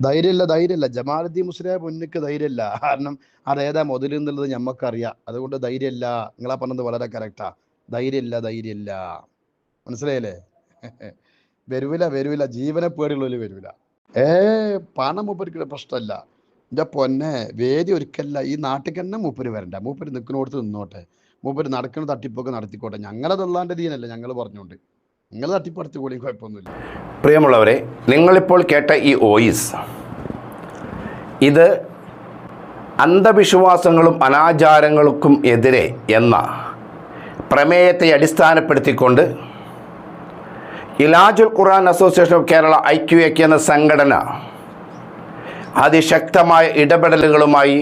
ധൈര്യമില്ല ധൈര്യമില്ല. ജമാലുദ്ദി മുസ്ലിയായ മുന്നിക്ക് ധൈര്യമില്ല. കാരണം അതേതാ മുതൽ എന്നുള്ളത് ഞമ്മക്കറിയാം. അതുകൊണ്ട് ധൈര്യമില്ല. നിങ്ങളാ പറഞ്ഞത് വളരെ കറക്റ്റാ ധൈര്യമില്ല ധൈര്യമില്ല. മനസ്സിലായില്ലേ? വരൂല വരൂല. ജീവനെ പേടിയുള്ളവര് വരൂല. ഏ പണം മൂപ്പരിക്കുന്ന പ്രശ്നമല്ല. എന്റെ പൊന്നെ വേദി ഒരിക്കല്ല ഈ നാട്ടിൽ തന്നെ മൂപ്പര് വരണ്ട. മൂപ്പര് നിൽക്കുന്നിടത്ത് നിന്നോട്ടെ. മൂപ്പര് നടക്കുന്ന തട്ടിപ്പൊക്കെ നടത്തിക്കോട്ടെ. ഞങ്ങളതല്ലാണ്ട് ദീനല്ല ഞങ്ങൾ പറഞ്ഞോണ്ട്. നിങ്ങൾ തട്ടിപ്പടുത്തുകൂടി കുഴപ്പമൊന്നുമില്ല. പ്രിയമുള്ളവരെ നിങ്ങളിപ്പോൾ കേട്ട ഈ വോയിസ് ഇത് അന്ധവിശ്വാസങ്ങളും അനാചാരങ്ങൾക്കും എതിരെ എന്ന പ്രമേയത്തെ അടിസ്ഥാനപ്പെടുത്തിക്കൊണ്ട് Ilajul Quran association of Kerala I Q A എന്ന സംഘടന അതിശക്തമായ ഇടപെടലുകളുമായി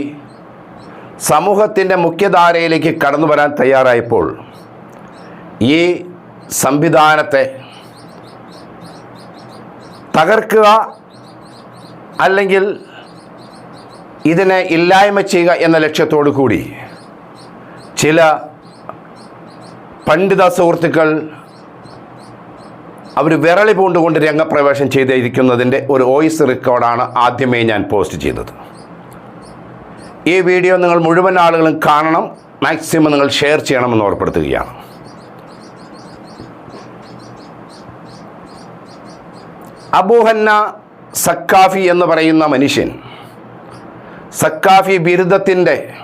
സമൂഹത്തിന്റെ മുഖ്യധാരയിലേക്ക് കടന്നു വരാൻ തയ്യാറായപ്പോൾ ഈ സംവിധാനത്തെ തകർക്കുക അല്ലെങ്കിൽ ഇതിനെ ഇല്ലായ്മ ചെയ്യുക എന്ന ലക്ഷ്യത്തോടു കൂടി ചില പണ്ഡിത സുഹൃത്തുക്കൾ അവർ വിരളി പൂണ്ടുകൊണ്ട് രംഗപ്രവേശം ചെയ്തിരിക്കുന്നതിന്റെ ഒരു വോയിസ് റെക്കോർഡാണ് ആദ്യമേ ഞാൻ പോസ്റ്റ് ചെയ്തത്. ഈ വീഡിയോ നിങ്ങൾ മുഴുവൻ ആളുകളും കാണണം മാക്സിമം നിങ്ങൾ ഷെയർ ചെയ്യണമെന്ന് ഓർപ്പെടുത്തുകയാണ് അബൂഹന്ന സക്കാഫി എന്ന് പറയുന്ന മനുഷ്യൻ സക്കാഫി ബിരുദത്തിന്റെ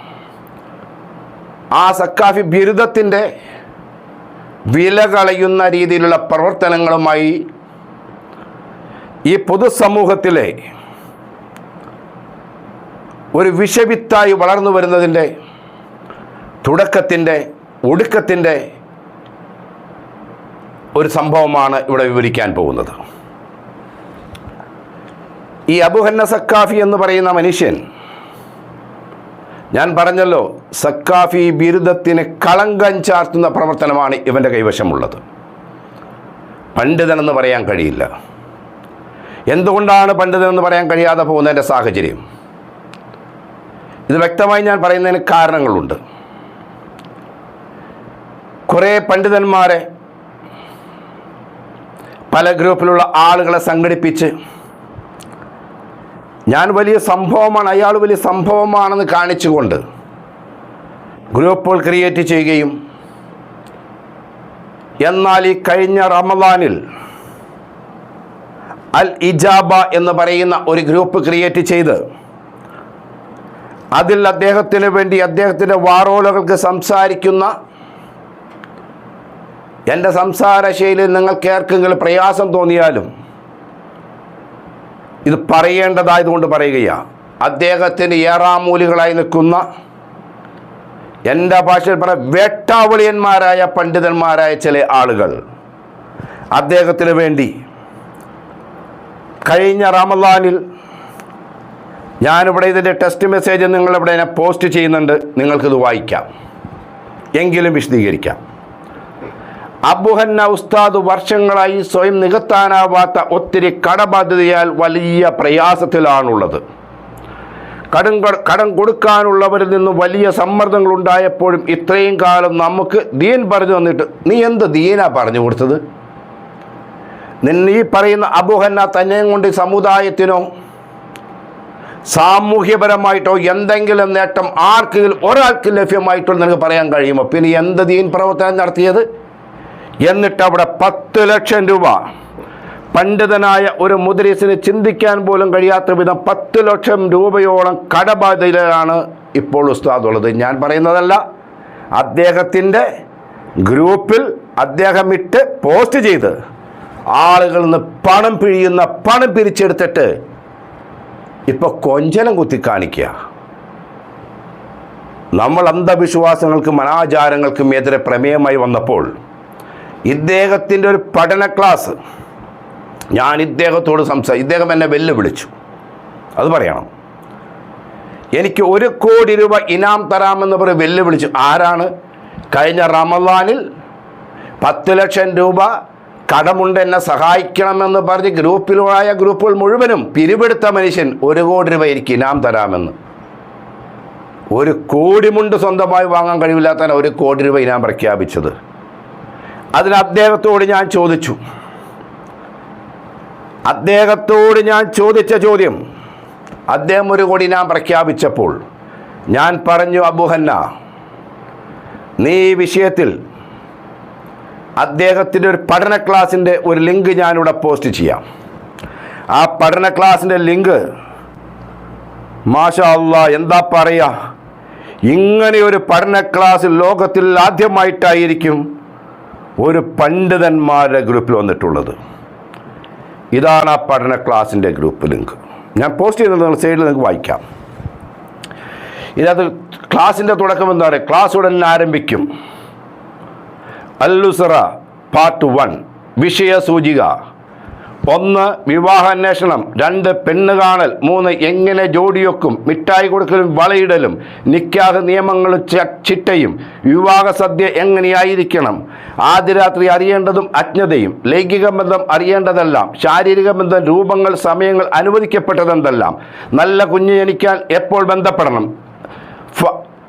ആ സക്കാഫി ബിരുദത്തിന്റെ വില കളയുന്ന രീതിയിലുള്ള പ്രവർത്തനങ്ങളുമായി ഈ പൊതുസമൂഹത്തിലെ ഒരു വിഷവിത്തായി വളർന്നു വരുന്നതിന്റെ തുടക്കത്തിന്റെ ഒടുക്കത്തിന്റെ ഒരു സംഭവമാണ് ഇവിടെ വിവരിക്കാൻ പോകുന്നത്. ഈ അബുഹന്ന സക്കാഫി എന്ന് പറയുന്ന മനുഷ്യൻ ഞാൻ പറഞ്ഞല്ലോ സക്കാഫി ബിരുദത്തിന് കളങ്കം ചാർത്തുന്ന പ്രവർത്തനമാണ് ഇവന്റെ കൈവശമുള്ളത്. പണ്ഡിതനെന്ന് പറയാൻ കഴിയില്ല. എന്തുകൊണ്ടാണ് പണ്ഡിതനെന്ന് പറയാൻ കഴിയാതെ പോകുന്നതിന്റെ സാഹചര്യം? ഇത് വ്യക്തമായി ഞാൻ പറയുന്നതിന് കാരണങ്ങളുണ്ട്. കുറേ പണ്ഡിതന്മാരെ പല ഗ്രൂപ്പിലുള്ള ആളുകളെ സംഘടിപ്പിച്ച് ഞാൻ വലിയ സംഭവമാണ് അയാൾ വലിയ സംഭവമാണെന്ന് കാണിച്ചുകൊണ്ട് ഗ്രൂപ്പുകൾ ക്രിയേറ്റ് ചെയ്യുകയും എന്നാൽ ഈ കഴിഞ്ഞ റമദാനിൽ അൽ ഇജാബ എന്ന് പറയുന്ന ഒരു ഗ്രൂപ്പ് ക്രിയേറ്റ് ചെയ്ത് അതിൽ അദ്ദേഹത്തിന് വേണ്ടി അദ്ദേഹത്തിന്റെ വാറോലകൾക്ക് സംസാരിക്കുന്ന എന്റെ ശൈലി നിങ്ങൾക്ക് ആർക്കെങ്കിലും പ്രയാസം തോന്നിയാലും ഇത് പറയേണ്ടതായതുകൊണ്ട് പറയുകയാണ്. അദ്ദേഹത്തിന് ഏറാമൂലികളായി നിൽക്കുന്ന എന്റെ ഭാഷയിൽ പറ വേട്ടാവളിയന്മാരായ പണ്ഡിതന്മാരായ ചില ആളുകൾ അദ്ദേഹത്തിന് വേണ്ടി കഴിഞ്ഞ റമദാനിൽ ഞാനിവിടെ ഇതിന്റെ ടെസ്റ്റ് മെസ്സേജ് നിങ്ങളിവിടെ ഞാൻ പോസ്റ്റ് ചെയ്യുന്നുണ്ട്. നിങ്ങൾക്കിത് വായിക്കാം. എങ്കിലും വിശദീകരിക്കാം. അബുഹന്ന ഉസ്താദ് വർഷങ്ങളായി സ്വയം നികത്താനാവാത്ത ഒത്തിരി കടബാധ്യതയാൽ വലിയ പ്രയാസത്തിലാണുള്ളത്. കടം കടം കൊടുക്കാനുള്ളവരിൽ നിന്ന് വലിയ സമ്മർദ്ദങ്ങൾ ഉണ്ടായപ്പോഴും ഇത്രയും കാലം നമുക്ക് ദീൻ പറഞ്ഞു തന്നിട്ട് നീ എന്ത് ദീനാ പറഞ്ഞു കൊടുത്തത്? നിന്നെ ഈ പറയുന്ന അബുഹന്ന തന്നെയും കൊണ്ട് സമുദായത്തിനോ സാമൂഹ്യപരമായിട്ടോ എന്തെങ്കിലും നേട്ടം ആർക്കെങ്കിലും ഒരാൾക്ക് ലഭ്യമായിട്ടോ നിനക്ക് പറയാൻ കഴിയുമോ? പിന്നെ എന്ത് ദീൻ പ്രവർത്തനം നടത്തിയത്? എന്നിട്ട് അവിടെ പത്ത് ലക്ഷം രൂപ. പണ്ഡിതനായ ഒരു മുദ്രീസിന് ചിന്തിക്കാൻ പോലും കഴിയാത്ത വിധം പത്ത് ലക്ഷം രൂപയോളം കടബാധ്യതയിലാണ് ഇപ്പോൾ ഉസ്താദ് ഉള്ളത് ഞാൻ പറയുന്നതല്ല അദ്ദേഹത്തിന്റെ ഗ്രൂപ്പിൽ അദ്ദേഹം ഇട്ട് പോസ്റ്റ് ചെയ്ത് ആളുകളിൽ നിന്ന് പണം പിഴിയുന്ന പണം പിരിച്ചെടുത്തിട്ട് ഇപ്പോൾ കൊഞ്ചലം കുത്തി കാണിക്കുക. നമ്മൾ അന്ധവിശ്വാസങ്ങൾക്കും അനാചാരങ്ങൾക്കും എതിരെ പ്രമേയമായി വന്നപ്പോൾ ഇദ്ദേഹത്തിന്റെ ഒരു പഠന ക്ലാസ്. ഞാൻ ഇദ്ദേഹത്തോട് സംസാരിച്ചു ഇദ്ദേഹം എന്നെ വെല്ലുവിളിച്ചു. അത് പറയണം. എനിക്ക് ഒരു കോടി രൂപ ഇനാം തരാമെന്ന് പറഞ്ഞ് വെല്ലുവിളിച്ചു. ആരാണ്? കഴിഞ്ഞ റമദാനിൽ പത്ത് ലക്ഷം രൂപ കടമുണ്ട് എന്നെ സഹായിക്കണമെന്ന് പറഞ്ഞ് ഗ്രൂപ്പിലുമായ ഗ്രൂപ്പുകൾ മുഴുവനും പിരിവെടുത്ത മനുഷ്യൻ ഒരു കോടി രൂപ എനിക്ക് ഇനാം തരാമെന്ന്. ഒരു കോടി മുണ്ട് സ്വന്തമായി വാങ്ങാൻ കഴിവില്ലാത്ത ഒരു കോടി രൂപ ഇനാം പ്രഖ്യാപിച്ചത്. അതിന് അദ്ദേഹത്തോട് ഞാൻ ചോദിച്ചു. അദ്ദേഹത്തോട് ഞാൻ ചോദിച്ച ചോദ്യം അദ്ദേഹം ഒരു കൊടി ഞാൻ പ്രഖ്യാപിച്ചപ്പോൾ ഞാൻ പറഞ്ഞു അബുഹന്ന നീ ഈ വിഷയത്തിൽ അദ്ദേഹത്തിന്റെ ഒരു പഠന ക്ലാസ്സിന്റെ ഒരു ലിങ്ക് ഞാനിവിടെ പോസ്റ്റ് ചെയ്യാം. ആ പഠന ക്ലാസ്സിന്റെ ലിങ്ക് മാഷാ അള്ളാ എന്താ പറയുക? ഇങ്ങനെ ഒരു പഠന ക്ലാസ് ലോകത്തിൽ ആദ്യമായിട്ടായിരിക്കും ഒരു പണ്ഡിതന്മാരുടെ ഗ്രൂപ്പിൽ വന്നിട്ടുള്ളത്. ഇതാണ് ആ പഠന ക്ലാസ്സിന്റെ ഗ്രൂപ്പ് ലിങ്ക്. ഞാൻ പോസ്റ്റ് ചെയ്തത് നിങ്ങൾ സൈഡിൽ നിങ്ങൾക്ക് വായിക്കാം. ഇതിനകത്ത് ക്ലാസ്സിന്റെ തുടക്കം എന്താ പറയുക? ക്ലാസ് ഉടൻ ആരംഭിക്കും. അല്ലുസറ പാർട്ട് വൺ വിഷയ സൂചിക. ഒന്ന് വിവാഹാന്വേഷണം. രണ്ട് പെണ്ണ് കാണൽ മൂന്ന് എങ്ങനെ ജോഡിയൊക്കും മിഠായി കൊടുക്കലും വളയിടലും നിക്കാഹ് നിയമങ്ങളും ചിട്ടയും വിവാഹ സദ്യ എങ്ങനെയായിരിക്കണം? ആദ്യ രാത്രി അറിയേണ്ടതും അജ്ഞതയും ലൈംഗിക ബന്ധം അറിയേണ്ടതെല്ലാം ശാരീരിക ബന്ധം രൂപങ്ങൾ സമയങ്ങൾ അനുവദിക്കപ്പെട്ടതെന്തെല്ലാം? നല്ല കുഞ്ഞ് ജനിക്കാൻ എപ്പോൾ ബന്ധപ്പെടണം?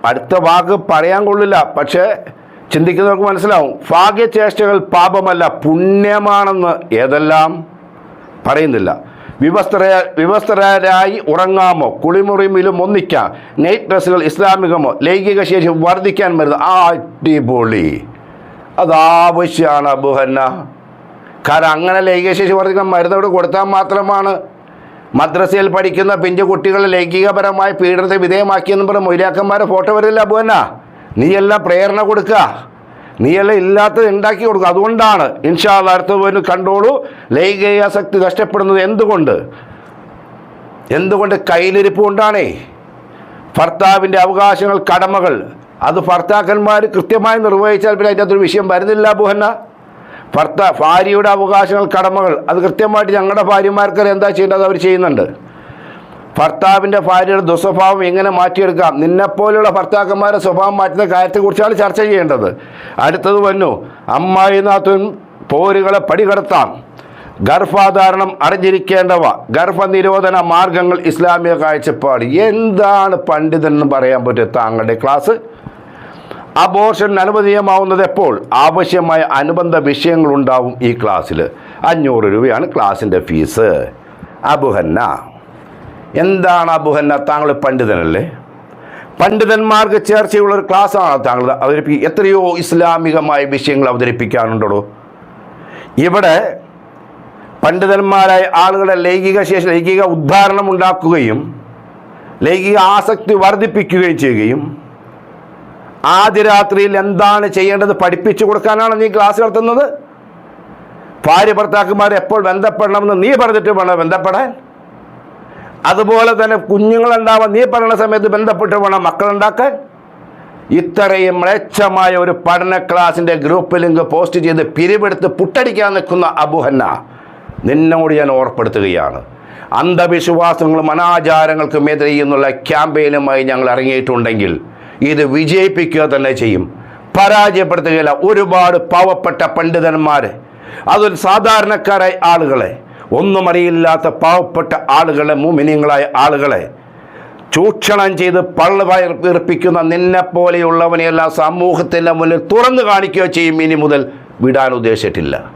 അടുത്ത വാക്ക് പറയാൻ കൊള്ളില്ല പക്ഷേ ചിന്തിക്കുന്നവർക്ക് മനസ്സിലാവും. ഭാഗ്യചേഷ്ടകൾ പാപമല്ല പുണ്യമാണെന്ന്. ഏതെല്ലാം? പറയുന്നില്ല. വിവസ്ത്ര വിവസ്ത്രരായി ഉറങ്ങാമോ? കുളിമുറിയിലും ഒന്നിക്കാം. നൈറ്റ് ഡ്രസ്സുകൾ ഇസ്ലാമികമോ? ലൈംഗിക ശേഷി വർദ്ധിക്കാൻ വരുന്നത് അടിപൊളി. അതാവശ്യമാണ് അബുഹന്ന കാരണം അങ്ങനെ ലൈംഗിക ശേഷി വർദ്ധിക്കാൻ മരുന്നോട് കൊടുത്താൽ മാത്രമാണ്. മദ്രസയിൽ പഠിക്കുന്ന പിഞ്ചു കുട്ടികളെ ലൈംഗികപരമായ പീഡനത്തെ വിധേയമാക്കിയെന്ന് പറഞ്ഞ് മൊയ്ലാക്കന്മാരെ ഫോട്ടോ വരില്ല അബുഹന്ന നീയെല്ലാം പ്രേരണ കൊടുക്കുക. നീയെല്ലാം ഇല്ലാത്തത് ഉണ്ടാക്കി കൊടുക്കുക. അതുകൊണ്ടാണ് ഇൻഷാല്ല അടുത്ത പോയിന് കണ്ടോളൂ. ലൈംഗികാസക്തി നഷ്ടപ്പെടുന്നത് എന്തുകൊണ്ട്? എന്തുകൊണ്ട് കയ്യിലിരിപ്പ് കൊണ്ടാണേ? ഭർത്താവിന്റെ അവകാശങ്ങൾ കടമകൾ അത് ഭർത്താക്കന്മാർ കൃത്യമായി നിർവഹിച്ചാൽ പിന്നെ അതിന്റെ അകത്തൊരു വിഷയം വരുന്നില്ല ബുഹന്ന. ഭർത്ത ഭാര്യയുടെ അവകാശങ്ങൾ കടമകൾ അത് കൃത്യമായിട്ട് ഞങ്ങളുടെ ഭാര്യമാർക്ക് എന്താ ചെയ്യേണ്ടത് അവർ ചെയ്യുന്നുണ്ട്. ഭർത്താവിന്റെ ഭാര്യയുടെ ദുസ്വഭാവം എങ്ങനെ മാറ്റിയെടുക്കാം? നിന്നെപ്പോലെയുള്ള ഭർത്താക്കന്മാരുടെ സ്വഭാവം മാറ്റുന്ന കാര്യത്തെക്കുറിച്ചാണ് ചർച്ച ചെയ്യേണ്ടത്. അടുത്തത് വന്നു അമ്മായി പോരുകളെ പടികടത്താം. ഗർഭാധാരണം അറിഞ്ഞിരിക്കേണ്ടവ ഗർഭനിരോധന മാർഗങ്ങൾ ഇസ്ലാമിക കാഴ്ചപ്പാട്. എന്താണ് പണ്ഡിതൻ എന്ന് പറയാൻ പറ്റും താങ്കളുടെ ക്ലാസ്? അബോർഷൻ അനുവദീയമാവുന്നത് എപ്പോൾ? ആവശ്യമായ അനുബന്ധ വിഷയങ്ങളുണ്ടാവും ഈ ക്ലാസ്സിൽ അഞ്ഞൂറ് രൂപയാണ് ക്ലാസ്സിന്റെ ഫീസ്. അബുഹന്ന. എന്താണ് അബുഹന്ന താങ്കൾ പണ്ഡിതനല്ലേ? പണ്ഡിതന്മാർക്ക് ചേർച്ചയുള്ള ഒരു ക്ലാസ്സാണ് താങ്കൾ അവതരിപ്പിക്കുക എത്രയോ ഇസ്ലാമികമായ വിഷയങ്ങൾ അവതരിപ്പിക്കാനുണ്ടോ ഇവിടെ പണ്ഡിതന്മാരായ ആളുകളുടെ ലൈംഗിക ശേഷി ലൈംഗിക ഉദ്ധാരണം ഉണ്ടാക്കുകയും ലൈംഗിക ആസക്തി വർദ്ധിപ്പിക്കുകയും ചെയ്യുകയും ആദ്യ രാത്രിയിൽ എന്താണ് ചെയ്യേണ്ടത് പഠിപ്പിച്ചു കൊടുക്കാനാണ് നീ ക്ലാസ് നടത്തുന്നത്? ഭാര്യ ഭർത്താക്കന്മാർ എപ്പോൾ ബന്ധപ്പെടണമെന്ന് നീ പറഞ്ഞിട്ട് വേണം ബന്ധപ്പെടാൻ? അതുപോലെ തന്നെ കുഞ്ഞുങ്ങളുണ്ടാവാൻ നീ പറയുന്ന സമയത്ത് ബന്ധപ്പെട്ട് വേണം മക്കളുണ്ടാക്കാൻ. ഇത്രയും മ്ലേച്ഛമായ ഒരു പഠന ക്ലാസിന്റെ ഗ്രൂപ്പ് ലിങ്ക് പോസ്റ്റ് ചെയ്ത് പിരിവെടുത്ത് പുട്ടടിക്കാൻ നിൽക്കുന്ന അബുഹന്ന നിന്നോട് ഞാൻ ഓർപ്പെടുത്തുകയാണ്. അന്ധവിശ്വാസങ്ങളും അനാചാരങ്ങൾക്കും എതിരെ എന്നുള്ള ക്യാമ്പയിനുമായി ഞങ്ങൾ ഇറങ്ങിയിട്ടുണ്ടെങ്കിൽ ഇത് വിജയിപ്പിക്കുക തന്നെ ചെയ്യും. പരാജയപ്പെടുത്തുകയില്ല. ഒരുപാട് പാവപ്പെട്ട പണ്ഡിതന്മാർ അതൊരു സാധാരണക്കാരായ ആളുകളെ ഒന്നും അറിയില്ലാത്ത പാവപ്പെട്ട ആളുകളെ മുമിനിയങ്ങളായ ആളുകളെ ചൂഷണം ചെയ്ത് പള്ളു നിന്നെ പോലെയുള്ളവനെയെല്ലാം സമൂഹത്തിന്റെ മുന്നിൽ തുറന്നു കാണിക്കുകയോ ചെയ്യും. ഇനി മുതൽ വിടാൻ ഉദ്ദേശിച്ചിട്ടില്ല.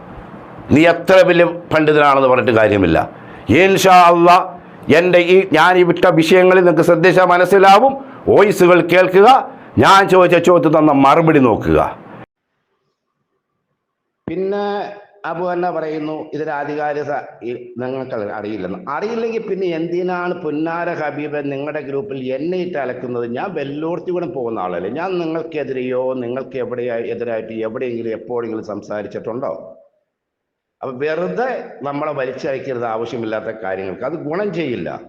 നീ എത്ര വലിയ പണ്ഡിതനാണെന്ന് പറഞ്ഞിട്ട് കാര്യമില്ല. ഇൻഷാ അല്ല എന്റെ ഈ ഞാൻ ഈ വിട്ട വിഷയങ്ങളിൽ നിങ്ങൾക്ക് ശ്രദ്ധിച്ചാൽ മനസ്സിലാവും. വോയിസുകൾ കേൾക്കുക. ഞാൻ ചോദിച്ച ചോദ്യത്തിന് തന്ന മറുപടി നോക്കുക. പിന്നെ അബു തന്നെ പറയുന്നു ഇതിന്റെ ആധികാരിക നിങ്ങൾക്ക് അറിയില്ലെന്ന്. അറിയില്ലെങ്കിൽ പിന്നെ എന്തിനാണ് പുന്നാര ഹബീബ് നിങ്ങളുടെ ഗ്രൂപ്പിൽ എന്നെ ഇട്ട് അലക്കുന്നത്? ഞാൻ വെല്ലോർത്തി കൂടെ പോകുന്ന ആളല്ലേ. ഞാൻ നിങ്ങൾക്കെതിരെയോ നിങ്ങൾക്ക് എവിടെയായി എതിരായിട്ട് എവിടെയെങ്കിലും എപ്പോഴെങ്കിലും സംസാരിച്ചിട്ടുണ്ടോ? അപ്പൊ വെറുതെ നമ്മളെ വലിച്ചയക്കരുത് ആവശ്യമില്ലാത്ത കാര്യങ്ങൾക്ക്. അത് ഗുണം ചെയ്യില്ല.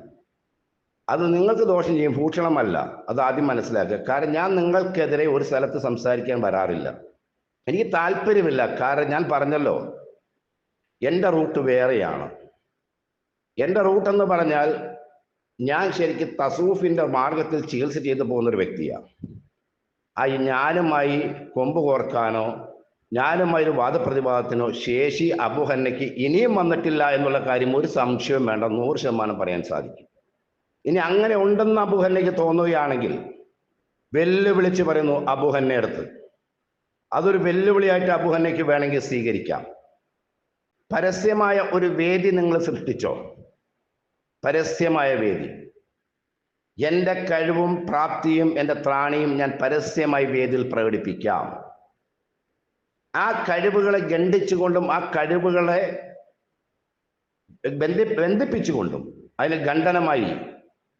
അത് നിങ്ങൾക്ക് ദോഷം ചെയ്യും ഭൂഷണമല്ല. അത് ആദ്യം മനസ്സിലാക്കുക. കാരണം ഞാൻ നിങ്ങൾക്കെതിരെ ഒരു സ്ഥലത്ത് സംസാരിക്കാൻ വരാറില്ല. എനിക്ക് താല്പര്യമില്ല. കാരണം ഞാൻ പറഞ്ഞല്ലോ എന്റെ റൂട്ട് വേറെയാണ്. എന്റെ റൂട്ട് എന്ന് പറഞ്ഞാൽ ഞാൻ ശരിക്കും തസൂഫിന്റെ മാർഗത്തിൽ ചികിത്സ ചെയ്തു പോകുന്ന ഒരു വ്യക്തിയാണ്. ആ ഞാനുമായി കൊമ്പ് കോർക്കാനോ ഞാനുമായി ഒരു വാദപ്രതിവാദത്തിനോ ശേഷി അബുഹന്നയ്ക്ക് ഇനിയും വന്നിട്ടില്ല എന്നുള്ള കാര്യം ഒരു സംശയവും വേണ്ട നൂറ് ശതമാനം പറയാൻ സാധിക്കും. ഇനി അങ്ങനെ ഉണ്ടെന്ന് അബുഹന്നയ്ക്ക് തോന്നുകയാണെങ്കിൽ വെല്ലുവിളിച്ച് പറയുന്നു അബുഹന്നയടുത്ത് അതൊരു വെല്ലുവിളിയായിട്ട് അബുഹന്നയ്ക്ക് വേണമെങ്കിൽ സ്വീകരിക്കാം. പരസ്യമായ ഒരു വേദി നിങ്ങൾ സൃഷ്ടിച്ചോ? പരസ്യമായ വേദി. എന്റെ കഴിവും പ്രാപ്തിയും എന്റെ ത്രാണിയും ഞാൻ പരസ്യമായി വേദിയിൽ പ്രകടിപ്പിക്കാം. ആ കഴിവുകളെ ഗണ്ഡിച്ചുകൊണ്ടും ആ കഴിവുകളെ ബന്ധി ബന്ധിപ്പിച്ചുകൊണ്ടും അതിന് ഖണ്ഡനമായി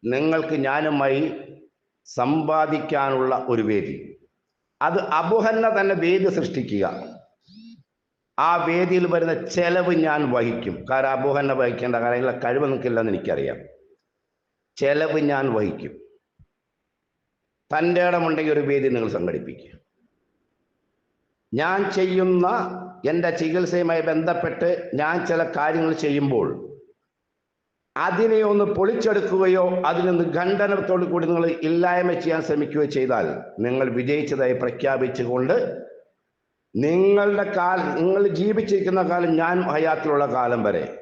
നിങ്ങൾക്ക് ഞാനുമായി സമ്പാദിക്കാനുള്ള ഒരു വേദി. അത് അബുഹന്ന തന്നെ വേദി സൃഷ്ടിക്കുക. ആ വേദിയിൽ വരുന്ന ചെലവ് ഞാൻ വഹിക്കും. കാരണം അബുഹന്ന വഹിക്കേണ്ട കാര്യങ്ങളെ കഴിവ് നിൽക്കില്ലെന്ന് എനിക്കറിയാം. ചെലവ് ഞാൻ വഹിക്കും. തന്റെ ഇടമുണ്ടെങ്കിൽ ഒരു വേദി നിങ്ങൾ സംഘടിപ്പിക്കുക. ഞാൻ ചെയ്യുന്ന എന്റെ ചികിത്സയുമായി ബന്ധപ്പെട്ട് ഞാൻ ചില കാര്യങ്ങൾ ചെയ്യുമ്പോൾ അതിനെ ഒന്ന് പൊളിച്ചെടുക്കുകയോ അതിനൊന്ന് ഖണ്ഡനത്തോടു കൂടി നിങ്ങൾ ഇല്ലായ്മ ചെയ്യാൻ ശ്രമിക്കുകയോ ചെയ്താൽ നിങ്ങൾ വിജയിച്ചതായി പ്രഖ്യാപിച്ചുകൊണ്ട് നിങ്ങളുടെ കാലം നിങ്ങൾ ജീവിച്ചിരിക്കുന്ന കാലം ഞാൻ ഹയാത്തിലുള്ള കാലം വരെ.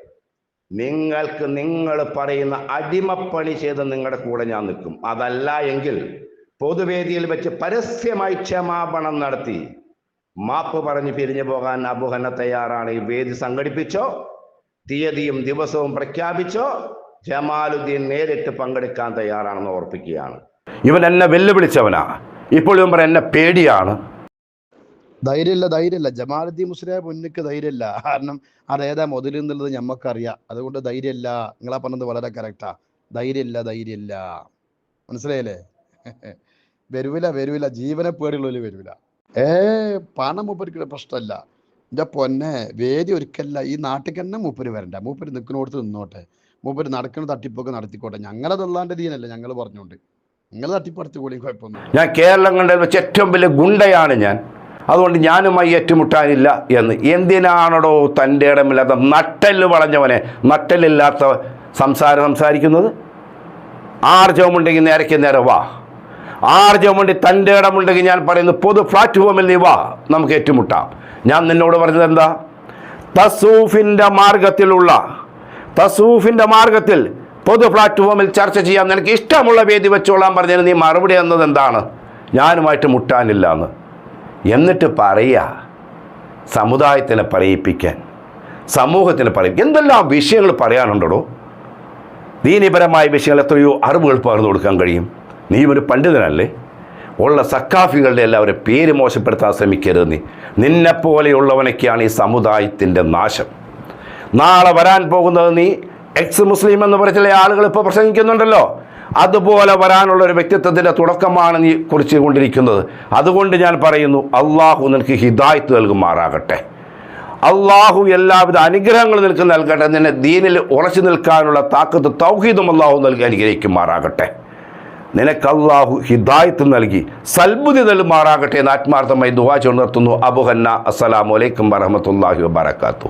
നിങ്ങൾക്ക് നിങ്ങൾ പറയുന്ന അടിമപ്പണി ചെയ്ത് നിങ്ങളുടെ കൂടെ ഞാൻ നിൽക്കും. അതല്ല എങ്കിൽ പൊതുവേദിയിൽ വെച്ച് പരസ്യമായി ക്ഷമാപണം നടത്തി. മാപ്പ് പറഞ്ഞ് പിരിഞ്ഞു പോകാൻ അബുഹന തയ്യാറാണ്. ഈ വേദി സംഘടിപ്പിച്ചോ? തീയതിയും ദിവസവും പ്രഖ്യാപിച്ചോ? ജമാലുദ്ദീൻ നേരിട്ട് പങ്കെടുക്കാൻ തയ്യാറാണെന്ന് ഓർപ്പിക്കുകയാണ്. ഇവൻ എന്നെ വെല്ലുവിളിച്ചവനാ. ഇപ്പോൾ ഇവൻ എന്നെ പേടിയാണ്. ധൈര്യമില്ല ധൈര്യമില്ല. ജമാലുദ്ദീൻ മുസ്ലിയായ മുന്നിക്ക് ധൈര്യമില്ല. കാരണം അതേതാ മുതൽ എന്നുള്ളത് ഞമ്മക്കറിയാം. അതുകൊണ്ട് ധൈര്യമില്ല. നിങ്ങളാ പറഞ്ഞത് വളരെ കറക്റ്റാ ധൈര്യമില്ല ധൈര്യമില്ല. മനസ്സിലായില്ലേ? വരൂല വരൂല. ജീവനെ പേടിയുള്ളവര് വരൂല. ഏ പണം മൂപ്പർക്ക് പ്രശ്നമല്ല. എന്റെ പൊന്നെ വേദി ഒരിക്കല്ല ഈ നാട്ടിൽ തന്നെ മൂപ്പര് വരണ്ട. മൂപ്പര് നിൽക്കുന്നിടത്ത് നിന്നോട്ടെ. മൂപ്പര് നടക്കുന്ന തട്ടിപ്പൊക്കെ നടത്തിക്കോട്ടെ. ഞങ്ങളതല്ലാണ്ട് ദീനല്ല ഞങ്ങൾ പറഞ്ഞുകൊണ്ട് നിങ്ങൾ തട്ടിപ്പടുത്തുകൂടി കുഴപ്പമൊന്നും ഞാൻ കേരളം കണ്ടത് വെച്ച് ഏറ്റവും വലിയ ഗുണ്ടയാണ് ഞാൻ. അതുകൊണ്ട് ഞാനുമായി ഏറ്റുമുട്ടാനില്ല എന്ന്. എന്തിനാണോ തന്റെ ഇടമില്ലാത്ത നട്ടെല്ല് വളഞ്ഞവനെ നട്ടെല്ലില്ലാത്ത സംസാരം സംസാരിക്കുന്നത്? ആർജവമുണ്ടെങ്കിൽ നേരയ്ക്ക് നേരെ വാ. ആർജവമുണ്ടെങ്കിൽ തന്റെ ഇടമുണ്ടെങ്കിൽ ഞാൻ പറയുന്നു പൊതു പ്ലാറ്റ്ഫോമിൽ നീ വാ. നമുക്ക് ഏറ്റുമുട്ടാം. ഞാൻ നിന്നോട് പറഞ്ഞത് എന്താ? തസൂഫിന്റെ മാർഗത്തിലുള്ള തസൂഫിന്റെ മാർഗത്തിൽ പൊതു പ്ലാറ്റ്ഫോമിൽ ചർച്ച ചെയ്യാൻ നിനക്ക് ഇഷ്ടമുള്ള വേദി വെച്ചോളാൻ പറഞ്ഞതിന് നീ മറുപടി എന്നത് എന്താണ്? ഞാനുമായിട്ട് മുട്ടാനില്ല എന്ന്. എന്നിട്ട് പറയുക സമുദായത്തിനെ പറയിപ്പിക്കാൻ സമൂഹത്തിന് പറയും എന്തെല്ലാം വിഷയങ്ങൾ പറയാനുണ്ടോ ദീനിപരമായ വിഷയങ്ങൾ എത്രയോ അറിവുകൾ പകർന്നു കൊടുക്കാൻ കഴിയും. നീ ഒരു പണ്ഡിതനല്ലേ? ഉള്ള സക്കാഫികളുടെ എല്ലാവരും പേര് മോശപ്പെടുത്താൻ ശ്രമിക്കരുത് നീ നിന്നെപ്പോലെയുള്ളവനൊക്കെയാണ് ഈ സമുദായത്തിന്റെ നാശം. നാളെ വരാൻ പോകുന്നത് നീ എക്സ് മുസ്ലിം എന്ന് പറഞ്ഞ ചില ആളുകൾ ഇപ്പോൾ പ്രസംഗിക്കുന്നുണ്ടല്ലോ. അതുപോലെ വരാനുള്ള ഒരു വ്യക്തിത്വത്തിന്റെ തുടക്കമാണ് നീ കുറിച്ച് കൊണ്ടിരിക്കുന്നത്. അതുകൊണ്ട് ഞാൻ പറയുന്നു അള്ളാഹു നിനക്ക് ഹിദായത്ത് നൽകുമാറാകട്ടെ. അള്ളാഹു എല്ലാവിധ അനുഗ്രഹങ്ങളും നിനക്ക് നൽകട്ടെ. നിന്നെ ദീനിൽ ഉറച്ചു നിൽക്കാനുള്ള താക്കത്ത് തൗഹീദും അള്ളാഹു നൽകി അനുഗ്രഹിക്കുമാറാകട്ടെ. നിനക്ക് അള്ളാഹു ഹിദായത്ത് നൽകി സൽബുദ്ധി നൽകുമാറാകട്ടെ എന്ന് ആത്മാർത്ഥമായി ദുവാ ചുണർത്തുന്നു അബുഹന്ന അസ്സലാമലൈക്കും വറഹമത്തല്ലാഹി വബർക്കാത്തു